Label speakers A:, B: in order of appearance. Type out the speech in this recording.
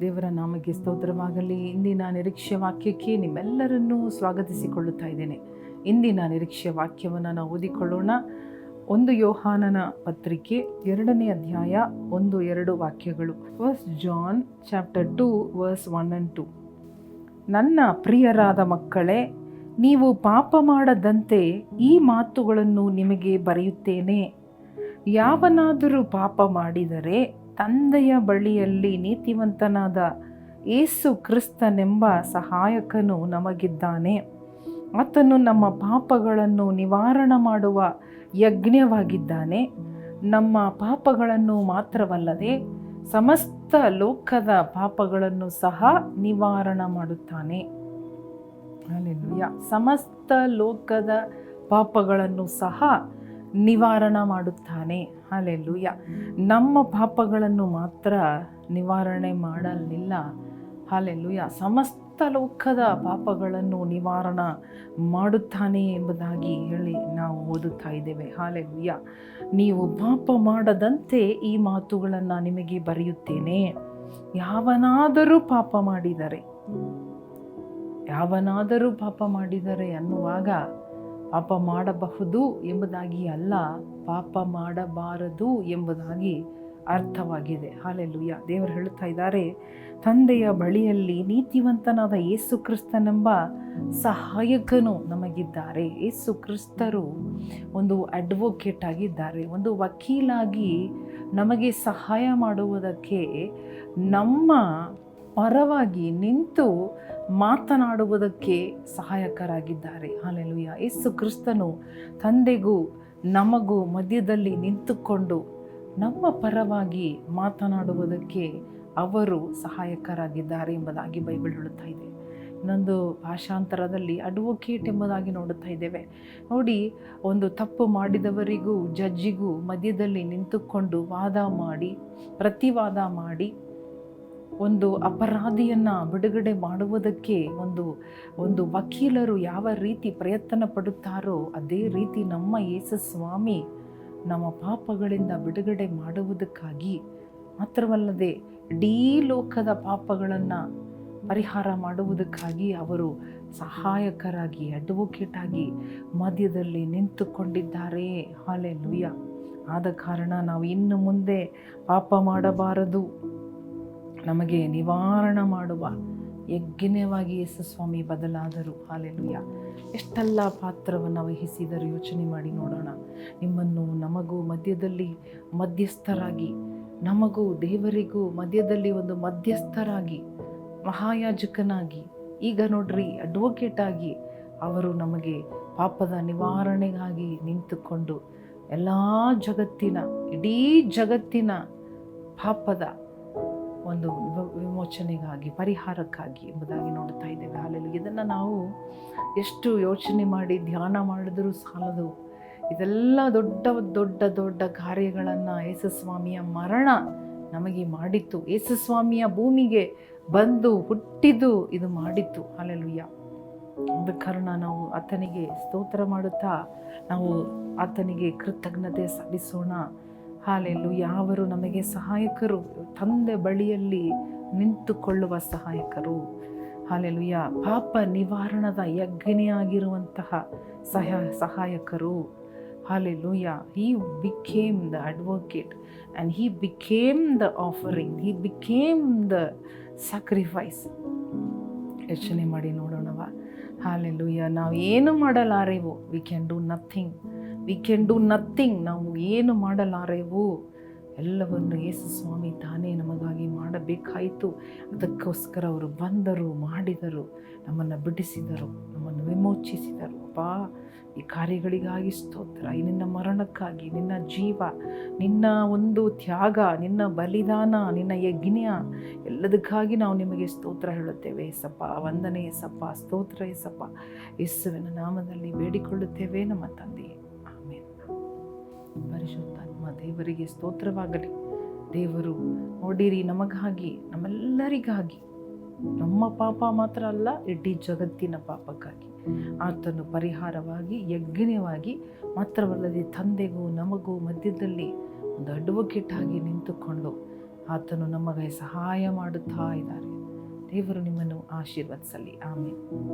A: ದೇವರ ನಾಮಗೆ ಸ್ತೋತ್ರವಾಗಲಿ. ಇಂದಿನ ನಿರೀಕ್ಷೆ ವಾಕ್ಯಕ್ಕೆ ನಿಮ್ಮೆಲ್ಲರನ್ನೂ ಸ್ವಾಗತಿಸಿಕೊಳ್ಳುತ್ತಾ ಇದ್ದೇನೆ. ಇಂದಿನ ನಿರೀಕ್ಷೆ ವಾಕ್ಯವನ್ನು ನಾವು ಓದಿಕೊಳ್ಳೋಣ. ಒಂದು ಯೋಹಾನನ ಪತ್ರಿಕೆ ಎರಡನೇ ಅಧ್ಯಾಯ ಒಂದು ಎರಡು ವಾಕ್ಯಗಳು. First John chapter two verse one and two ನನ್ನ ಪ್ರಿಯರಾದ ಮಕ್ಕಳೇ, ನೀವು ಪಾಪ ಮಾಡದಂತೆ ಈ ಮಾತುಗಳನ್ನು ನಿಮಗೆ ಬರೆಯುತ್ತೇನೆ. ಯಾವನಾದರೂ ಪಾಪ ಮಾಡಿದರೆ ತಂದೆಯ ಬಳಿಯಲ್ಲಿ ನೀತಿವಂತನಾದ ಏಸು ಕ್ರಿಸ್ತನೆಂಬ ಸಹಾಯಕನು ನಮಗಿದ್ದಾನೆ. ಆತನು ನಮ್ಮ ಪಾಪಗಳನ್ನು ನಿವಾರಣ ಮಾಡುವ ಯಜ್ಞವಾಗಿದ್ದಾನೆ. ನಮ್ಮ ಪಾಪಗಳನ್ನು ಮಾತ್ರವಲ್ಲದೆ ಸಮಸ್ತ ಲೋಕದ ಪಾಪಗಳನ್ನು ಸಹ ನಿವಾರಣ ಮಾಡುತ್ತಾನೆ. ಸಮಸ್ತ ಲೋಕದ ಪಾಪಗಳನ್ನು ಸಹ ನಿವಾರಣ ಮಾಡುತ್ತಾನೆ. ಅಲ್ಲೆಲೂಯ ನಮ್ಮ ಪಾಪಗಳನ್ನು ಮಾತ್ರ ನಿವಾರಣೆ ಮಾಡಲಿಲ್ಲ. ಹಾಲೆಲ್ಲೂಯ. ಸಮಸ್ತ ಲೋಕದ ಪಾಪಗಳನ್ನು ನಿವಾರಣ ಮಾಡುತ್ತಾನೆ ಎಂಬುದಾಗಿ ಹೇಳಿ ನಾವು ಓದುತ್ತಾ ಇದ್ದೇವೆ. ಹಾಲೆಲೂಯ ನೀವು ಪಾಪ ಮಾಡದಂತೆ ಈ ಮಾತುಗಳನ್ನು ನಿಮಗೆ ಬರೆಯುತ್ತೇನೆ. ಯಾವನಾದರೂ ಪಾಪ ಮಾಡಿದರೆ, ಯಾವನಾದರೂ ಪಾಪ ಮಾಡಿದರೆ ಅನ್ನುವಾಗ ಪಾಪ ಮಾಡಬಹುದು ಎಂಬುದಾಗಿ ಅಲ್ಲ, ಪಾಪ ಮಾಡಬಾರದು ಎಂಬುದಾಗಿ ಅರ್ಥವಾಗಿದೆ. ಹಾಲೆಲ್ಲುಯ್ಯ ದೇವರು ಹೇಳುತ್ತಾ ಇದ್ದಾರೆ, ತಂದೆಯ ಬಳಿಯಲ್ಲಿ ನೀತಿವಂತನಾದ ಯೇಸು ಕ್ರಿಸ್ತನೆಂಬ ಸಹಾಯಕನು ನಮಗಿದ್ದಾರೆ. ಏಸು ಕ್ರಿಸ್ತರು ಒಂದು ಅಡ್ವೊಕೇಟ್ ಆಗಿದ್ದಾರೆ, ಒಂದು ವಕೀಲಾಗಿ ನಮಗೆ ಸಹಾಯ ಮಾಡುವುದಕ್ಕೆ ನಮ್ಮ ಪರವಾಗಿ ನಿಂತು ಮಾತನಾಡುವುದಕ್ಕೆ ಸಹಾಯಕರಾಗಿದ್ದಾರೆ. ಹಾಲೆಲುಯ್ಯ. ಯೇಸು ಕ್ರಿಸ್ತನು ತಂದೆಗೂ ನಮಗೂ ಮಧ್ಯದಲ್ಲಿ ನಿಂತುಕೊಂಡು ನಮ್ಮ ಪರವಾಗಿ ಮಾತನಾಡುವುದಕ್ಕೆ ಅವರು ಸಹಾಯಕರಾಗಿದ್ದಾರೆ ಎಂಬುದಾಗಿ ಬೈಬಲ್ ಹೇಳುತ್ತಾ ಇದೆ. ಇನ್ನೊಂದು ಭಾಷಾಂತರದಲ್ಲಿ ಅಡ್ವೊಕೇಟ್ ಎಂಬುದಾಗಿ ನೋಡುತ್ತಾ ಇದ್ದೇವೆ. ನೋಡಿ, ಒಂದು ತಪ್ಪು ಮಾಡಿದವರಿಗೂ, ಜಡ್ಜಿಗೂ ಮಧ್ಯದಲ್ಲಿ ನಿಂತುಕೊಂಡು ವಾದ ಮಾಡಿ, ಪ್ರತಿವಾದ ಮಾಡಿ ಒಂದು ಅಪರಾಧಿಯನ್ನು ಬಿಡುಗಡೆ ಮಾಡುವುದಕ್ಕೆ ಒಂದು ಒಂದು ವಕೀಲರು ಯಾವ ರೀತಿ ಪ್ರಯತ್ನ ಪಡುತ್ತಾರೋ ಅದೇ ರೀತಿ ನಮ್ಮ ಯೇಸು ಸ್ವಾಮಿ ನಮ್ಮ ಪಾಪಗಳಿಂದ ಬಿಡುಗಡೆ ಮಾಡುವುದಕ್ಕಾಗಿ ಮಾತ್ರವಲ್ಲದೆ ಇಡೀ ಲೋಕದ ಪಾಪಗಳನ್ನು ಪರಿಹಾರ ಮಾಡುವುದಕ್ಕಾಗಿ ಅವರು ಸಹಾಯಕರಾಗಿ ಅಡ್ವೊಕೇಟ್ ಆಗಿ ಮಧ್ಯದಲ್ಲಿ ನಿಂತುಕೊಂಡಿದ್ದಾರೆ. ಹಾಲೆ ಲುಯ್ಯ ಆದ ಕಾರಣ ನಾವು ಇನ್ನು ಮುಂದೆ ಪಾಪ ಮಾಡಬಾರದು. ನಮಗೆ ನಿವಾರಣ ಮಾಡುವ ಯಜ್ಞವಾಗಿ ಯೇಸುಸ್ವಾಮಿ ಬದಲಾದರು. ಹಾಲೆಲುಯ್ಯ ಎಷ್ಟೆಲ್ಲ ಪಾತ್ರವನ್ನು ವಹಿಸಿದರು ಯೋಚನೆ ಮಾಡಿ ನೋಡೋಣ. ನಿಮ್ಮನ್ನು ನಮಗೂ ಮಧ್ಯದಲ್ಲಿ ಮಧ್ಯಸ್ಥರಾಗಿ, ನಮಗೂ ದೇವರಿಗೂ ಮಧ್ಯದಲ್ಲಿ ಒಂದು ಮಧ್ಯಸ್ಥರಾಗಿ, ಮಹಾಯಾಜಕನಾಗಿ, ಈಗ ನೋಡ್ರಿ ಅಡ್ವೊಕೇಟ್ ಆಗಿ ಅವರು ನಮಗೆ ಪಾಪದ ನಿವಾರಣೆಗಾಗಿ ನಿಂತುಕೊಂಡು ಎಲ್ಲ ಜಗತ್ತಿನ, ಇಡೀ ಜಗತ್ತಿನ ಪಾಪದ ಒಂದು ವಿಮೋಚನೆಗಾಗಿ, ಪರಿಹಾರಕ್ಕಾಗಿ ಎಂಬುದಾಗಿ ನೋಡ್ತಾ ಇದ್ದೇವೆ. ಅಲ್ಲಿ ಇದನ್ನು ನಾವು ಎಷ್ಟು ಯೋಚನೆ ಮಾಡಿ, ಧ್ಯಾನ ಮಾಡಿದರೂ ಸಾಲದು. ಇದೆಲ್ಲ ದೊಡ್ಡ ದೊಡ್ಡ ದೊಡ್ಡ ಕಾರ್ಯಗಳನ್ನು ಯೇಸುಸ್ವಾಮಿಯ ಮರಣ ನಮಗೆ ಮಾಡಿತ್ತು. ಯೇಸುಸ್ವಾಮಿಯ ಭೂಮಿಗೆ ಬಂದು ಹುಟ್ಟಿದ್ದು ಇದು ಮಾಡಿತ್ತು. ಅಲ್ಲೆಲುಯ್ಯ ಒಂದು ಕಾರಣ ನಾವು ಆತನಿಗೆ ಸ್ತೋತ್ರ ಮಾಡುತ್ತಾ, ನಾವು ಆತನಿಗೆ ಕೃತಜ್ಞತೆ ಸಲ್ಲಿಸೋಣ. ಹಾಲೆಲ್ಲು ಯಾವರು ನಮಗೆ ಸಹಾಯಕರು. ತಂದೆ ಬಳಿಯಲ್ಲಿ ನಿಂತುಕೊಳ್ಳುವ ಸಹಾಯಕರು. ಹಾಲೆಲುಯ್ಯ ಪಾಪ ನಿವಾರಣದ ಯಜ್ಞನೆಯಾಗಿರುವಂತಹ ಸಹ ಸಹಾಯಕರು. Hallelujah he became the advocate and he became the offering he became the sacrifice ಯೋಚನೆ ಮಾಡಿ ನೋಡೋಣವ. ಹಾಲೆಲುಯ್ಯ ನಾವು ಏನು ಮಾಡಲಾರೆವು? We can do nothing we can do nothing ನಾವು ಏನು ಮಾಡಲಾರೆವು? ಎಲ್ಲವನ್ನು ಯೇಸು ಸ್ವಾಮಿ ತಾನೇ ನಮಗಾಗಿ ಮಾಡಬೇಕಾಯಿತು. ಅದಕ್ಕೋಸ್ಕರ ಅವರು ಬಂದರು, ಮಾಡಿದರು, ನಮ್ಮನ್ನು ಬಿಡಿಸಿದರು, ನಮ್ಮನ್ನು ವಿಮೋಚಿಸಿದರು. ಅಪ್ಪಾ ಈ ಕಾರ್ಯಗಳಿಗಾಗಿ ಸ್ತೋತ್ರ. ಈ ನಿನ್ನ ಮರಣಕ್ಕಾಗಿ, ನಿನ್ನ ಜೀವ, ನಿನ್ನ ಒಂದು ತ್ಯಾಗ, ನಿನ್ನ ಬಲಿದಾನ, ನಿನ್ನ ಯಜ್ಞ, ಎಲ್ಲದಕ್ಕಾಗಿ ನಾವು ನಿಮಗೆ ಸ್ತೋತ್ರ ಹೇಳುತ್ತೇವೆ. ಎಸಪ್ಪ ವಂದನೆ ಎಸಪ್ಪ ಸ್ತೋತ್ರ ಎಸಪ್ಪ ಯೇಸುವಿನ ನಾಮದಲ್ಲಿ ಬೇಡಿಕೊಳ್ಳುತ್ತೇವೆ ನಮ್ಮ ತಂದೆಯೇ. ದೇವರಿಗೆ ಸ್ತೋತ್ರವಾಗಲಿ. ದೇವರು ನೋಡಿರಿ ನಮಗಾಗಿ, ನಮ್ಮೆಲ್ಲರಿಗಾಗಿ. ನಮ್ಮ ಪಾಪ ಮಾತ್ರ ಅಲ್ಲ, ಇಡೀ ಜಗತ್ತಿನ ಪಾಪಕ್ಕಾಗಿ. ಆತನು ಪರಿಹಾರವಾಗಿ, ಯಜ್ಞವಾಗಿ ಮಾತ್ರವಲ್ಲದೆ ತಂದೆಗೂ ನಮಗೂ ಮಧ್ಯದಲ್ಲಿ ಒಂದು ಅಡ್ವೊಕೇಟ್ ಆಗಿ ನಿಂತುಕೊಂಡು ಆತನು ನಮಗೆ ಸಹಾಯ ಮಾಡುತ್ತಾ ಇದ್ದಾರೆ. ದೇವರು ನಿಮ್ಮನ್ನು ಆಶೀರ್ವದಿಸಲಿ. ಆಮೇಲೆ